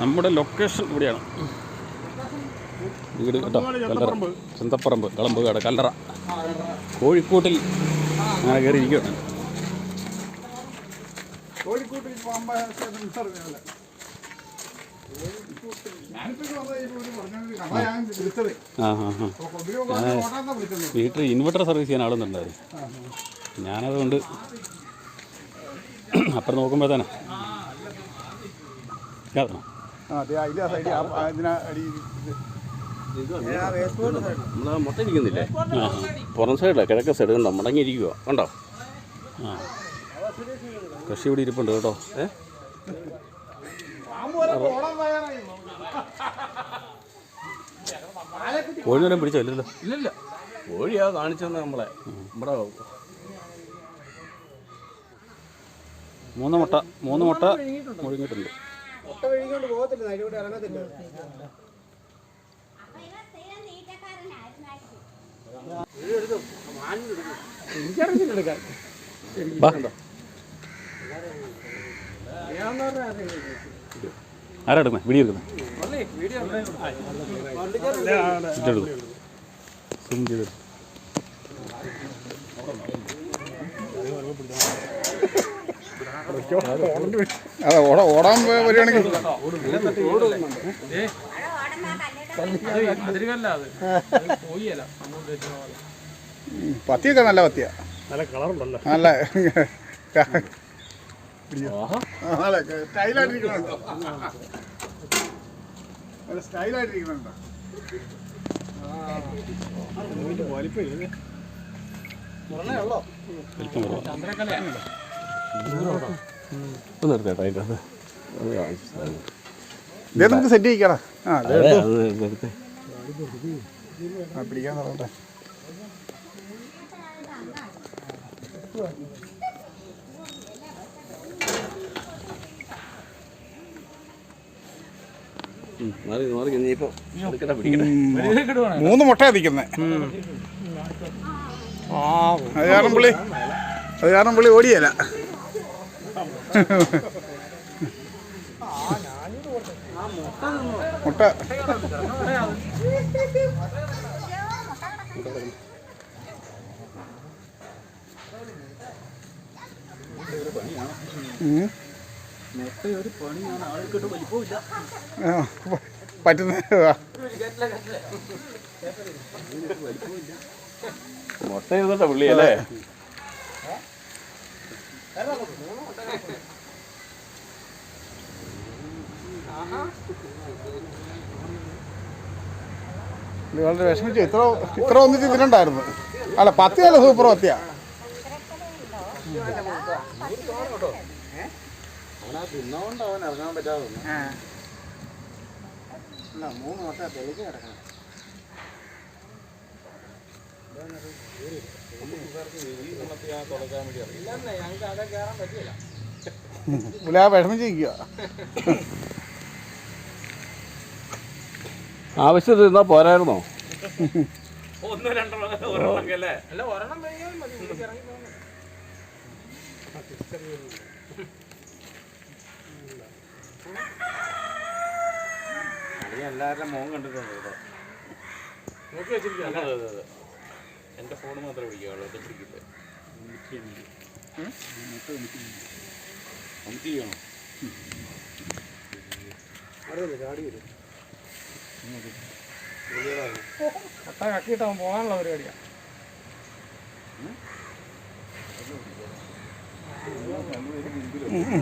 നമ്മുടെ ലൊക്കേഷൻ ഇവിടെയാണ്. വീട് കേട്ടോ കല്ലറ. ചന്തപ്പറമ്പ്. കളമ്പുകാട് കല്ലറ. കോഴിക്കോട്ടിൽ അങ്ങനെ കയറി ഇരിക്കുകയാണ്. വീട്ടിൽ ഇൻവെർട്ടർ സർവീസ് ചെയ്യാൻ ആളുന്നുണ്ടായിരുന്നു ഞാനതുകൊണ്ട് അപ്പുറം നോക്കുമ്പോൾ തന്നെ കേട്ടോ അതെ ഇതിനാ അടി നമ്മൾ മുട്ട ഇരിക്കുന്നില്ലേ? പുറം സൈഡിലാണ് കിഴക്കൻ സൈഡ് കണ്ടോ? മുടങ്ങിയിരിക്കുക കണ്ടോ? ആ. കൃഷി ഇവിടെ ഇരിപ്പുണ്ട് കേട്ടോ. ഏ? തയ്യാറായി. കോഴിനേരം പിടിച്ചോ? ഇല്ലല്ലോ. ഇല്ലല്ല. കോഴിയാ കാണിച്ചെന്ന് നമ്മളെ. നമ്മുടെ മൂന്ന് മുട്ട മൂന്ന് മുട്ട മുഴുങ്ങിയിട്ടുണ്ട്. ബാ. ആരാ എടുക്കുന്നത് വീഡിയോ എടുക്കുന്നത് സൂം ചെയ്ത് അതെ ഓട ഓടാൻ വരികയാണെങ്കിൽ പത്തിയൊക്കെ നല്ല പത്തിയ നല്ല കളറുണ്ടല്ലോ നല്ല സ്റ്റൈലായിട്ടിരിക്കണുണ്ടോ സ്റ്റൈലായിട്ടിരിക്കണുണ്ടോ വലിപ്പം കുറവാണ് ഒന്ന് എടുത്തേട്ടാ അതിന്റെ അത് ഇതേ നമുക്ക് സെറ്റ് ചെയ്യിക്കടാ. ആ ദേ അതെ എടുത്തോ. അത് നിർത്തേ. ആ പിടിക്കാൻ തുടങ്ങട്ടെ. ഉം, മാറി മാറി ഇനിയിപ്പോൾ എടുക്കട്ടെ പിടിക്കട്ടെ മൂന്ന് മുട്ട നിൽക്കുന്നത് അത് കാരണം പുള്ളി അത് കാരണം പുള്ളി ഓടിയല്ല മുട്ട. പറ്റുന്ന മുട്ട ഇരുന്നിട്ടാ പുള്ളി അല്ലേ ഇത് വളരെ വിഷമിച്ചു ഇത്ര ഇത്ര ഒന്നിച്ച് ഇതിലുണ്ടായിരുന്നു അല്ല പത്തി അല്ല സൂപ്പർ പത്തിയാ വിഷമിച്ചിരിക്കുക ആവശ്യത്തിന് ഇരുന്നാൽ പോരായിരുന്നോ എല്ലാവരുടെ മോൻ കണ്ടിട്ടുണ്ട് കേട്ടോ എന്റെ ഫോൺ മാത്രമേ പിടിക്കാവുള്ളൂ അത് പിടിക്കില്ല നമുക്ക് ചെയ്യണോ അറിയില്ല ചാടി പരിപാടിയാ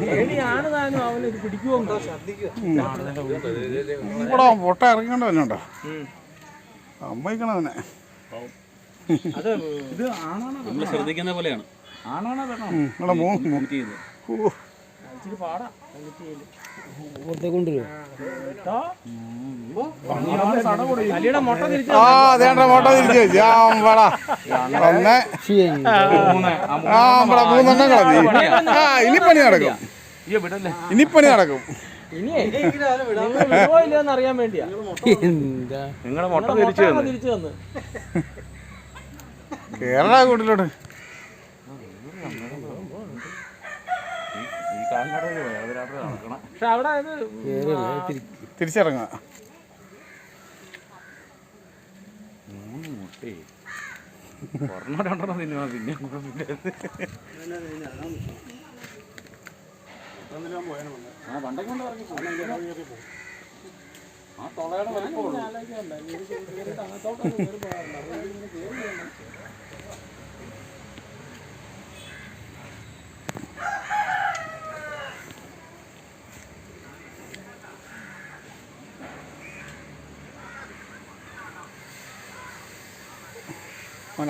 പേടിയാണ് താനും അവൻ പോകാനുള്ള പിടിക്കുമോ ഇവിടെ പൊട്ട ഇറങ്ങണ്ടോ വന്നുണ്ടോ? അമ്മയ്ക്കണതിനെ അത് ഇത് ആണാണോ നമ്മൾ ശ്രദ്ധിക്കുന്ന പോലെയാണ്. ആണാണോ ഇച്ചിരി പാടാ. മുട്ട തിരിച്ചു ആ അതേണ്ട മോട്ട തിരിച്ചു വെച്ചു. ആ ഒന്ന് ആ അമ്പടാ മൂന്നെണ്ണം കളഞ്ഞു. ആ ഇനി പണി നടക്കും. ഇനി പണി നടക്കും അറിയാൻ വേണ്ടിയാ. നിങ്ങളുടെ മുട്ട മുട്ട തിരിച്ചു തിരിച്ചു തന്ന്. കേരള കൂട്ടിലോട്ട്. ഈ കാൽനടയിൽ ആ അവരാ പക്ഷെ അവിടെ ഇത് തിരിച്ചിറങ്ങുക. അവൻ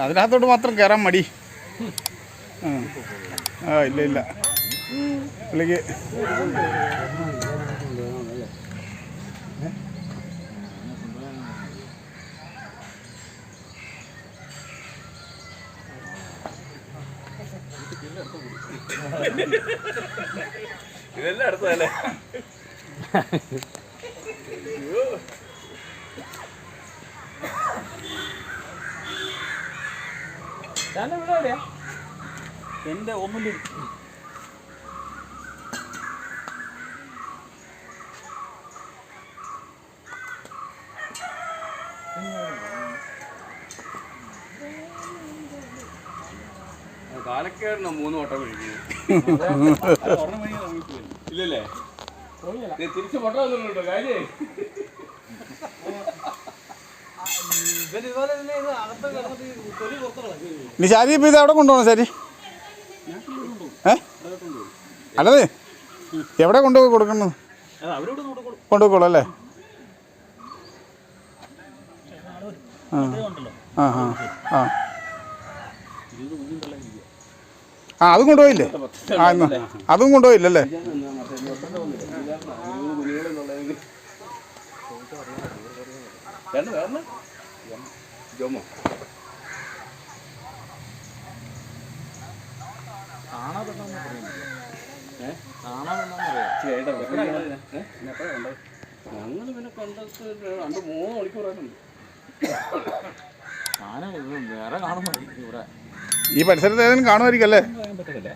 അതിനകത്തോട്ട് മാത്രം കയറാൻ മടി. ആ. ഇല്ല ഇല്ല. പുള്ളിക്ക് ഇതെല്ലാം അടുത്തതല്ലേ? ഞാൻ ഇവിടെ എവിടെയാ എന്റെ ഒന്നിൽ കാലക്കേറിന മൂന്ന് വട്ടം കഴിക്കുന്നു ഇല്ലല്ലേ? തിരിച്ച് മുട്ട വന്നിട്ടുണ്ടോ കാര്യം ഇവർ ഇതുപോലെ തന്നെ ഇത് അകത്ത് കിടന്നിട്ട് ഈ തൊലി പുറത്ത് കളഞ്ഞു നീ ശാരി ഇപ്പം ഇത് എവിടെ കൊണ്ടുപോകണം ശരി? ഏ? അല്ലത് എവിടെ കൊണ്ടുപോയി കൊടുക്കണം കൊണ്ടുപോയിക്കോളൂ അല്ലേ? ആ. അതും കൊണ്ടുപോയില്ലേ? ആ എന്നാ അതും കൊണ്ടുപോയില്ലല്ലേ? രണ്ട് വേറെ ജോമോ ഞങ്ങൾ പിന്നെ കണ്ടത് രണ്ട് മൂന്ന് മണിക്കൂറായിട്ടുണ്ട് വേറെ കാണുമായി ഇവിടെ. ഈ പരിസരത്ത് ഏതെങ്കിലും കാണുമായിരിക്കും അല്ലേ? പറ്റത്തില്ലേ?